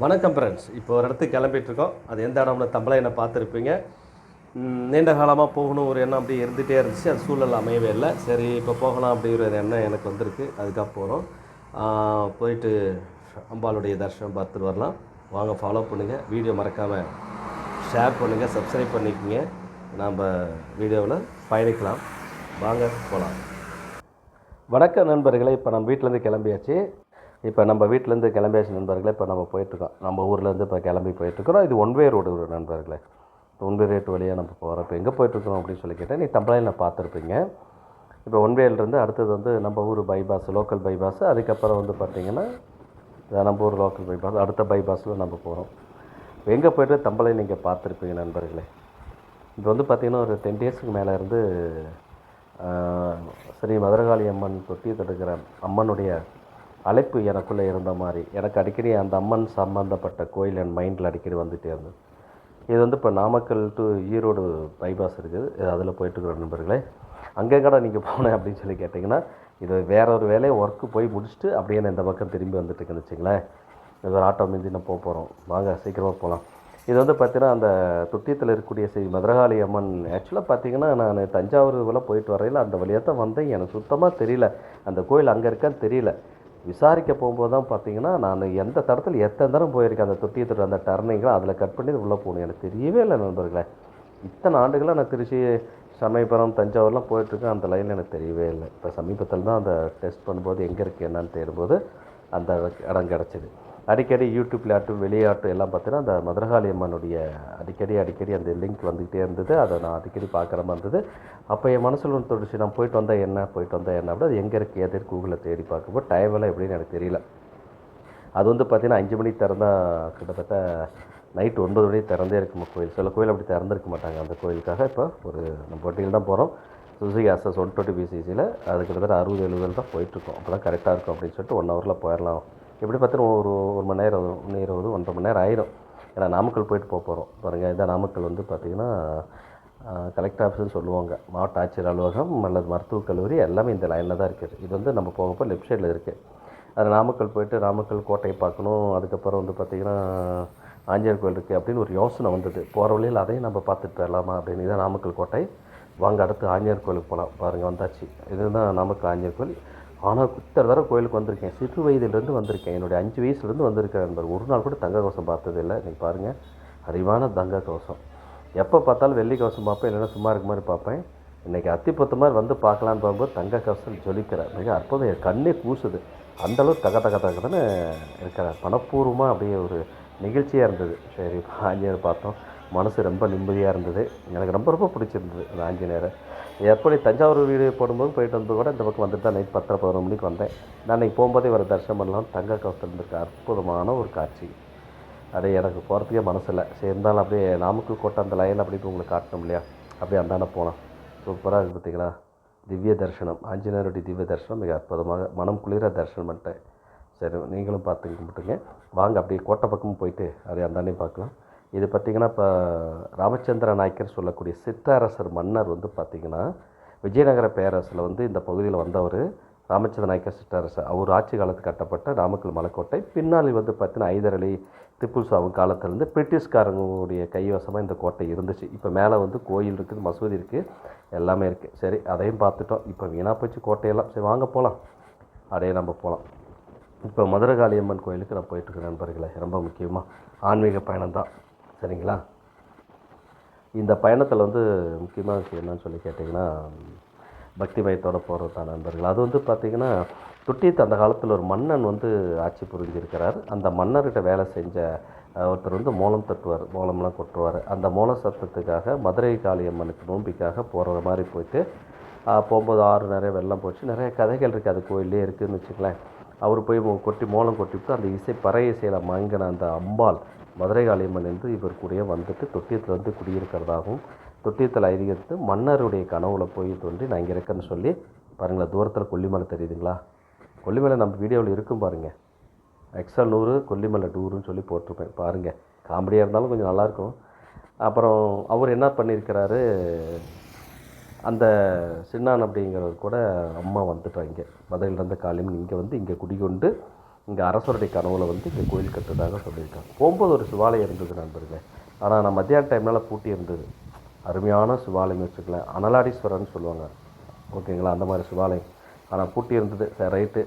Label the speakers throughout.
Speaker 1: வணக்கம் ஃப்ரெண்ட்ஸ் இப்போ ஒரு இடத்துக்கு கிளம்பிட்டுருக்கோம். அது எந்த இடம்னு தம்பளை என்ன பார்த்துருப்பீங்க. நீண்ட காலமாக போகணும் ஒரு எண்ணம் அப்படியே இருந்துகிட்டே இருந்துச்சு. அது சூழல் அமையவே இல்லை. சரி இப்போ போகலாம் அப்படிங்கிற ஒரு எண்ணம் எனக்கு வந்திருக்கு. அதுக்காக போகிறோம் போயிட்டு அம்பாளுடைய தரிசனம் பார்த்துட்டு வரலாம். வாங்க ஃபாலோ பண்ணுங்கள் வீடியோ மறக்காமல் ஷேர் பண்ணுங்கள் சப்ஸ்கிரைப் பண்ணிக்கோங்க. நாம் வீடியோவில் பயணிக்கலாம். வாங்க போகலாம் வணக்கம் நண்பர்களே. இப்போ நம்ம வீட்டிலேருந்து கிளம்பியாச்சு. இப்போ நம்ம வீட்டிலேருந்து கிளம்பியாச்சு நண்பர்களே இப்போ நம்ம போயிட்டுருக்கோம். நம்ம ஊர்லேருந்து இப்போ கிளம்பி போயிட்டுருக்குறோம். இது ஒன் வே ரோடு நண்பர்களே. ஒன் வே ரேட் வழியாக நம்ம போகிறோம் இப்போ எங்கே போயிட்டுருக்கோம் அப்படின்னு சொல்லி கேட்டேன் நீ தம்பளையில் பார்த்துருப்பீங்க. இப்போ ஒன் வேலேருந்து அடுத்தது வந்து நம்ம ஊர் பைபாஸ் லோக்கல் பைபாஸ் அதுக்கப்புறம் வந்து பார்த்திங்கன்னா நம்ம ஊர் லோக்கல் பைபாஸ் அடுத்த பைபாஸில் நம்ம போகிறோம் இப்போ எங்கே போய்ட்டு தம்பளை நீங்கள் பார்த்துருப்பீங்க நண்பர்களே? இப்போ வந்து பார்த்திங்கன்னா ஒரு டென் டேஸுக்கு மேலே இருந்து ஸ்ரீ மதுரகாளி அம்மன் தொட்டி தடுக்கிற அம்மனுடைய அழைப்பு எனக்குள்ளே இருந்த மாதிரி. எனக்கு அடிக்கடி அந்த அம்மன் சம்மந்தப்பட்ட கோயில் என் மைண்டில் அடிக்கடி வந்துகிட்டே இருந்தது. இது வந்து இப்போ நாமக்கல் டு ஈரோடு பைபாஸ் இருக்குது. அதில் போயிட்டுருக்குற நண்பர்களே அங்கே கடை நீங்கள் போனேன் அப்படின்னு சொல்லி கேட்டிங்கன்னா இது வேற ஒரு வேலையை ஒர்க்கு போய் முடிச்சுட்டு அப்படியே நான் இந்த பக்கம் திரும்பி வந்துட்டுருக்குன்னு வச்சுங்களேன். இது ஒரு ஆட்டோ மிஞ்சி நான் போக போகிறோம். வாங்க சீக்கிரமாக போகலாம். இது வந்து பார்த்திங்கன்னா அந்த தொட்டியத்தில் இருக்கக்கூடிய ஸ்ரீ மதுரகாளி அம்மன். ஆக்சுவலாக பார்த்தீங்கன்னா நான் தஞ்சாவூர் போயிட்டு வரையில் அந்த வழியாக தான் வந்தேன். எனக்கு சுத்தமாக தெரியல. அந்த கோயில் அங்கே இருக்கான்னு தெரியல. விசாரிக்க போகும்போது தான் பார்த்தீங்கன்னா நான் எந்த தடத்தில் எத்தனை தரம் போயிருக்கேன் அந்த தொட்டியத்தோட அந்த டர்னிங்கில் அதில் கட் பண்ணி உள்ளே போகணும். எனக்கு தெரியவே இல்லை நண்பர்களே. இத்தனை ஆண்டுகளாக நான் திருச்சி சமயபுரம் தஞ்சாவூர்லாம் போயிட்டுருக்கேன். அந்த லைனில் எனக்கு தெரியவே இல்லை. இப்போ சமீபத்தில் தான் அந்த டெஸ்ட் பண்ணும்போது எங்கே இருக்குது என்னன்னு தேடும்போது அந்த இடம் கிடச்சிது. அடிக்கடி யூடியூப்பில் ஆட்டும் வெளியாட்டும் எல்லாம் பார்த்தீங்கன்னா அந்த மதுரகாளி அம்மனுடைய அடிக்கடி அடிக்கடி அந்த லிங்க் வந்துக்கிட்டே இருந்தது. அதை நான் அடிக்கடி பார்க்குற மாதிரி இருந்தது. அப்போ என் மனசில் ஒன்று தோணுச்சு நான் போயிட்டு வந்தால் என்ன போயிட்டு வந்தால் என்ன அப்படி அது எங்கே இருக்குது எது கூகுளில் தேடி பார்க்கும்போது டைம் எல்லாம் எப்படின்னு எனக்கு தெரியல. அது வந்து பார்த்தீங்கன்னா அஞ்சு மணிக்கு திறந்தா கிட்டத்தட்ட நைட் ஒன்பது மணிக்கு திறந்தே இருக்குமா கோயில். சில கோயில் அப்படி திறந்திருக்க மாட்டாங்க. அந்த கோயிலுக்காக இப்போ ஒரு நம்ம போட்டியில் தான் போகிறோம் சுசுகி அசஸ் ஒன் டுவெண்ட்டி பிசிசியில் அது கிட்டத்தட்ட அறுபது எழுபதில் தான் போயிட்டுருக்கோம் அப்போ தான் கரெக்டாக இருக்கும் அப்படின்னு சொல்லிட்டு ஒன் ஹவரில் போயிடலாம். எப்படி பார்த்தீங்கன்னா ஒரு ஒரு மணி நேரம் ஒன்று இருபது ஒன்றரை மணி நேரம் ஆயிரும். ஏன்னா நாமக்கல் போயிட்டு போக போகிறோம் பாருங்கள் இதான் நாமக்கல் வந்து பார்த்திங்கன்னா கலெக்டர் ஆஃபீஸ்னு சொல்லுவாங்க. மாவட்ட ஆட்சியர் அலுவலகம் அல்லது மருத்துவக் கல்லூரி எல்லாமே இந்த லைனில் தான் இருக்குது. இது வந்து நம்ம போகப்போ லெஃப்ட் சைடில் இருக்குது அது நாமக்கல் போயிட்டு நாமக்கல் கோட்டையை பார்க்கணும். அதுக்கப்புறம் வந்து பார்த்திங்கன்னா ஆஞ்சநேயர் கோயில் இருக்குது அப்படின்னு ஒரு யோசனை வந்தது. போகிற வழியில் அதையும் நம்ம பார்த்துட்டு போயிடலாமா அப்படின்னு. இதான் நாமக்கல் கோட்டை. வாங்க அடுத்து ஆஞ்சநேயர் கோயிலுக்கு போகலாம். பாருங்கள் வந்தாச்சு. இதுதான் நாமக்கல் ஆஞ்சநேயர் கோயில். ஆனால் குத்தர தடவை கோயிலுக்கு வந்திருக்கேன். சிறு வயதிலிருந்து வந்திருக்கேன். என்னுடைய அஞ்சு வயசுலேருந்து வந்திருக்கேன் நண்பர். ஒரு நாள் கூட தங்க கவசம் பார்த்ததில்லை. இன்றைக்கி பாருங்கள் அறிவான தங்க கவசம். எப்போ பார்த்தாலும் வெள்ளி கவசம் பார்ப்பேன். இல்லைன்னா சும்மா இருக்க மாதிரி பார்ப்பேன். இன்றைக்கி அத்திப்பத்த மாதிரி வந்து பார்க்கலான்னு பார்க்கும்போது தங்க கவசம் ஜொலிக்கிறார். மிக அற்புதம். என் கண்ணே கூசுது. அந்தளவுக்கு தக தக தகன்னு இருக்கிறார். மனப்பூர்வமாக அப்படியே ஒரு நிகழ்ச்சியாக இருந்தது. சரி ஆஞ்சநேயர் பார்த்தோம். மனசு ரொம்ப நிம்மதியாக இருந்தது. எனக்கு ரொம்ப ரொம்ப பிடிச்சிருந்தது அந்த ஆஞ்சநேயரை. எப்படி தஞ்சாவூர் வீடு போடும்போது போயிட்டு வந்து கூட இந்த பக்கம் வந்துட்டு தான் நைட் பத்தரை பதினொரு மணிக்கு வந்தேன். நான் அன்றைக்கி போகும்போதே வர தரிசனம் பண்ணலாம். தங்க கவசம் இருந்திருக்கு. அற்புதமான ஒரு காட்சி. அது எனக்கு போகிறதுக்கே மனசில் சரி இருந்தாலும் அப்படியே நாமக்கல் கோட்டை அந்த லைன் அப்படி உங்களுக்கு காட்டணும் இல்லையா? அப்படியே அந்தாண்ட போனோம் சூப்பராக இருக்குது பார்த்தீங்களா? திவ்ய தரிசனம். ஆஞ்சநேயருடைய திவ்ய தரிசனம். மிக அற்புதமாக மனம் குளிர தரிசனம் பண்ணிட்டேன். சரி நீங்களும் பார்த்து கும்பிட்டுங்க. வாங்க அப்படியே கோட்டை பக்கமும் போயிட்டு அப்படியே அந்தாண்டையும் பார்க்கலாம். இது பார்த்திங்கன்னா இப்போ ராமச்சந்திர நாயக்கர் சொல்லக்கூடிய சிற்றரசர் மன்னர் வந்து பார்த்திங்கன்னா விஜயநகர பேரரசில் வந்து இந்த பகுதியில் வந்தவர் ராமச்சந்திர நாயக்கர் சிற்றரசர் அவர் ஆட்சி காலத்து கட்டப்பட்ட நாமக்கல் மலைக்கோட்டை. பின்னாளில் வந்து பார்த்தீங்கன்னா ஐதரளி அலி காலத்திலேருந்து பிரிட்டிஷ்காரங்களுடைய கைவசமாக இந்த கோட்டை இருந்துச்சு. இப்போ மேலே வந்து கோயில் இருக்குது மசூதி இருக்குது எல்லாமே இருக்குது. சரி அதையும் பார்த்துட்டோம். இப்போ வீணாக போச்சு கோட்டையெல்லாம். சரி வாங்க போகலாம். அப்படியே நம்ம போகலாம். இப்போ மதுரகாளியம்மன் கோயிலுக்கு நான் போயிட்டுருக்கேன் நண்பர்களே. ரொம்ப முக்கியமாக ஆன்மீக பயணம் தான் சரிங்களா? இந்த பயணத்தில் வந்து முக்கியமான விஷயம் என்னன்னு சொல்லி கேட்டிங்கன்னா பக்தி பயத்தோடு நண்பர்கள். அது வந்து பார்த்திங்கன்னா துட்டியத்து அந்த காலத்தில் ஒரு மன்னன் வந்து ஆட்சி புரிஞ்சிருக்கிறார். அந்த மன்னர்கிட்ட வேலை செஞ்ச ஒருத்தர் வந்து மோளம் தட்டுவார் மோளம்லாம் கொட்டுவார். அந்த மோள சத்தத்துக்காக மதுரை காளியம்மனுக்கு நோம்பிக்காக போகிற மாதிரி போயிட்டு போகும்போது ஆறு நிறைய வெள்ளம் போச்சு. நிறைய கதைகள் இருக்குது அது கோயிலே இருக்குதுன்னு வச்சுக்கலாம் அவர் போய் கொட்டி மோளம் கொட்டிவிட்டு அந்த இசை பறை இசையில் மங்கின அந்த அம்பாள் மதுரை காளியம்மன் இவர் கூடயே வந்துட்டு தொட்டியத்தில் வந்து குடியிருக்கிறதாகவும் தொட்டியத்தில் ஐதீகத்து மன்னருடைய கனவுல போய் தோன்றி நான் இங்கே இருக்கேன்னு சொல்லி பாருங்களேன் தூரத்தில் கொல்லிமலை தெரியுதுங்களா? கொல்லிமலை நம்ம வீடியோவில் இருக்கும் பாருங்கள் எக்ஸ்ட்ரா நூறு கொல்லிமலை டூருன்னு சொல்லி போட்டிருப்பேன். பாருங்கள் காமெடியாக இருந்தாலும் கொஞ்சம் நல்லாயிருக்கும். அப்புறம் அவர் என்ன பண்ணியிருக்கிறாரு? அந்த சின்னான் அப்படிங்கிறவர் கூட அம்மா வந்துட்டாங்க இங்கே. மதுரையிலேருந்து காலையில் இங்கே வந்து இங்கே குடிகொண்டு இங்கே அரசருடைய கனவுல வந்து இங்கே கோயில் கட்டுறதாக சொல்லியிருக்காங்க. போகும்போது ஒரு சிவாலயம் இருந்தது நண்பர்களே. ஆனால் நான் மத்தியான டைம்னால பூட்டி இருந்தது. அருமையான சிவாலயம் வச்சுக்கலாம் அனலாடீஸ்வரர்னு சொல்லுவாங்க. ஓகேங்களா? அந்த மாதிரி சிவாலயம். ஆனால் பூட்டி இருந்தது. சரி ரைட்டு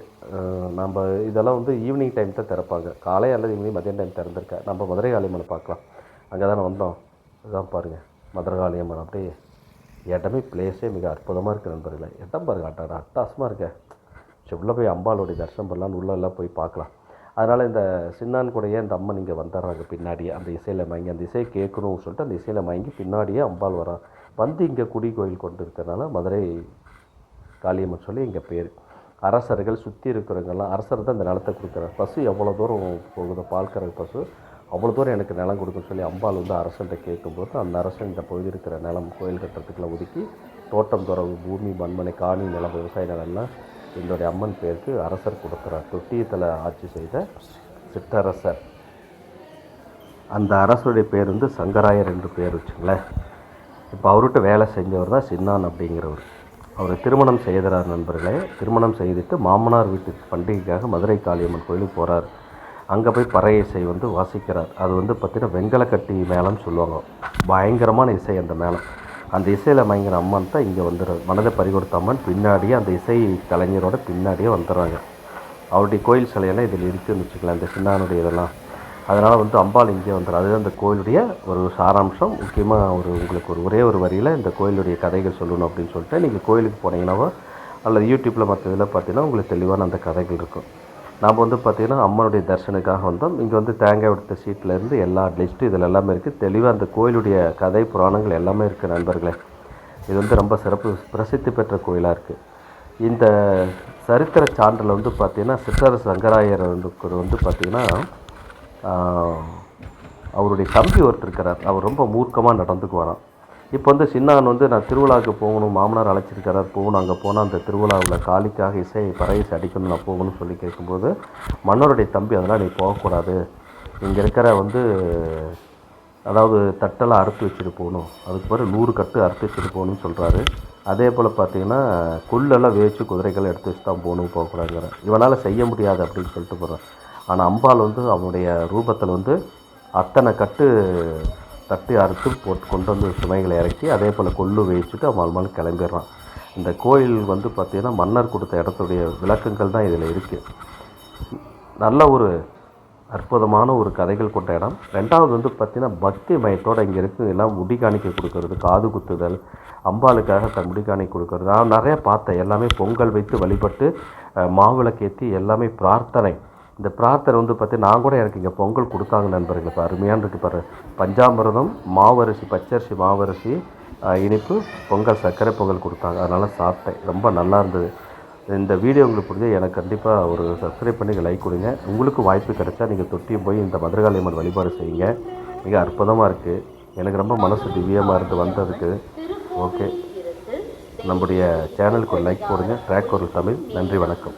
Speaker 1: நம்ம இதெல்லாம் வந்து ஈவினிங் டைம் தான் திறப்பாங்க. காலை அல்லது ஈவினிங் மதியம் டைம் திறந்துருக்கேன் நம்ம மதுரை காளியம்மனை பார்க்கலாம். அங்கே தானே வந்தோம். இதான் பாருங்கள் மதுரை காளியம்மன் அப்படியே இடமே பிளேஸே மிக அற்புதமாக இருக்குது நண்பர்களே. இடம் பாருங்க. அட்டா அட்டாசமாக இருக்கேன் சரி உள்ளே போய் அம்பாளுடைய தரிசனம் பண்ணலான்னு உள்ளெல்லாம் போய் பார்க்கலாம். அதனால் இந்த சின்னான் கூடையே இந்த அம்மன் இங்கே வந்துடுறாங்க பின்னாடியே அந்த இசையில் மயங்கி அந்த இசையை கேட்கணும்னு சொல்லிட்டு அந்த இசையில் மயங்கி பின்னாடியே அம்பாள் வரா வந்து இங்கே குடி கோயில் கொண்டு இருக்கிறனால மதுரை காளியம்மன் சொல்லி இங்கே பேர். அரசர்கள் சுற்றி இருக்கிறவங்கெல்லாம் அரசர் தான் இந்த நிலத்தை கொடுக்குற பசு எவ்வளோ தூரம் போகுது? பால் கறகு பசு அவ்வளோ தூரம் எனக்கு நிலம் கொடுக்குன்னு சொல்லி அம்பாள் வந்து அரசன்ட்ட கேட்கும்போது அந்த அரசன் இந்த பகுதி இருக்கிற நிலம் கோயில் கட்டுறதுக்குலாம் ஒதுக்கி தோட்டம் துறவு பூமி மண்மனை காணி நிலம் விவசாய நிலம்லாம் என்னுடைய அம்மன் பேருக்கு அரசர் கொடுக்குறார். தொட்டியத்தில் ஆட்சி செய்த சிற்றரசர். அந்த அரசருடைய பேர் வந்து சங்கராயர் என்று பேர் வச்சுங்களேன். இப்போ அவர்கிட்ட வேலை செஞ்சவர் தான் சின்னான் அப்படிங்கிறவர். அவர் திருமணம் செய்கிறார் நண்பர்களே. திருமணம் செய்துட்டு மாமனார் வீட்டு பண்டிகைக்காக மதுரை காளியம்மன் கோயிலுக்கு போகிறார் அங்கே போய் பறை இசை வந்து வாசிக்கிறார். அது வந்து பார்த்திங்கன்னா வெங்கலக்கட்டி மேளம்னு சொல்லுவாங்க. பயங்கரமான இசை அந்த மேளம். அந்த இசையில் மயங்கின அம்மன் தான் இங்கே வந்துடுறது மனதை பறிகொடுத்த அம்மன் பின்னாடியே அந்த இசை கலைஞரோட பின்னாடியே வந்துடுறாங்க அவருடைய கோயில் சிலையெல்லாம் இதில் இருக்குன்னு வச்சுக்கலாம் இந்த சின்னானுடைய இதெல்லாம். அதனால் வந்து அம்பாள் இங்கே வந்துடும் அதுதான் அந்த கோயிலுடைய ஒரு சாராம்சம். முக்கியமாக ஒரு உங்களுக்கு ஒரு ஒரே ஒரு வரியில் இந்த கோயிலுடைய கதைகள் சொல்லணும் அப்படின்னு சொல்லிட்டு நீங்கள் கோயிலுக்கு போனீங்கன்னாவோ அல்லது யூடியூப்பில் மற்ற இதில் பார்த்தீங்கன்னா உங்களுக்கு தெளிவான அந்த கதைகள் இருக்கும். நாம் வந்து பார்த்திங்கன்னா அம்மனுடைய தரிசனுக்காக வந்தோம். இங்கே வந்து தேங்காய் விடுத்த சீட்லேருந்து எல்லா லிஸ்ட்டு இதில் எல்லாமே இருக்குது தெளிவாக அந்த கோயிலுடைய கதை புராணங்கள் எல்லாமே இருக்குது நண்பர்களே. இது வந்து ரொம்ப சிறப்பு பிரசித்தி பெற்ற கோயிலாக இருக்குது இந்த சரித்திர சான்றில் வந்து பார்த்திங்கன்னா சிற்றரசு சங்கராயர் வந்து வந்து பார்த்திங்கன்னா அவருடைய தம்பி ஒருத்தர் இருக்கிறார் அவர் ரொம்ப மூர்க்கமாக நடந்துக்கு வரான் இப்போ வந்து சின்னான் வந்து நான் திருவிழாவுக்கு போகணும் மாமனார் அழைச்சிருக்கிறார் போகணும் அங்கே போனால் அந்த திருவிழாவில் காளிக்காக இசை பறை இசை அடிக்கணும் நான் போகணும்னு சொல்லி கேட்கும்போது மன்னருடைய தம்பி அதெல்லாம் நீ போகக்கூடாது. இங்கே இருக்கிற வந்து அதாவது தட்டெல்லாம் அறுத்து வச்சுட்டு போகணும். அதுக்கு பிறகு நூறு கட்டு அறுத்து வச்சுட்டு போகணும்னு சொல்கிறாரு அதே போல் பார்த்தீங்கன்னா கொள்ளெல்லாம் வேச்சு குதிரைகள் எடுத்து வச்சு தான் போகணும் போகக்கூடாதுங்கிற இவனால் செய்ய முடியாது அப்படின்னு சொல்லிட்டு போகிறான் ஆனால் அம்பாள் வந்து அவனுடைய ரூபத்தில் வந்து அத்தனை கட்டு தட்டி அறுத்து போட்டு கொண்டு வந்து சுமைகளை இறக்கி அதே போல் கொள்ளு வேச்சுட்டு அவன் மால் கிளம்பிடுறான். இந்த கோயில் வந்து பார்த்திங்கன்னா மன்னர் கொடுத்த இடத்துடைய விளக்கங்கள் தான் இதில் இருக்குது நல்ல ஒரு அற்புதமான ஒரு கதைகள் கொண்ட இடம். ரெண்டாவது வந்து பார்த்திங்கன்னா பக்தி மயத்தோடு இங்கே இருக்குது. எல்லாம் முடி காணிக்கை கொடுக்கறது காது குத்துதல் அம்பாளுக்காக தன் முடி காணிக்கை கொடுக்கறது. நான் நிறையா பார்த்தேன். எல்லாமே பொங்கல் வைத்து வழிபட்டு மாவிளக்கேற்றி எல்லாமே பிரார்த்தனை. இந்த பிரார்த்தனை வந்து பார்த்து நான் கூட எனக்கு இங்கே பொங்கல் கொடுத்தாங்க நண்பர்கள். இப்போ அருமையான இருக்குது பாரு. பஞ்சாமிரதம் மாவரிசி பச்சரிசி மாவரிசி இனிப்பு பொங்கல் சர்க்கரை பொங்கல் கொடுத்தாங்க. அதனால் சாப்பிட்டேன். ரொம்ப நல்லா இருந்தது. இந்த வீடியோ உங்களுக்கு பிடிச்சா எனக்கு கண்டிப்பாக ஒரு சப்ஸ்கிரைப் பண்ணி லைக் கொடுங்க. உங்களுக்கு வாய்ப்பு கிடைச்சா நீங்கள் தொட்டியும் போய் இந்த மதுரகாளியம்மன் வழிபாடு செய்யுங்க. மிக அற்புதமாக இருக்குது எனக்கு ரொம்ப மனசு திவ்யமாக இருந்து வந்ததுக்கு. ஓகே. நம்முடைய சேனலுக்கு ஒரு லைக் போடுங்க. ட்ராக் ஒரு தமிழ். நன்றி வணக்கம்.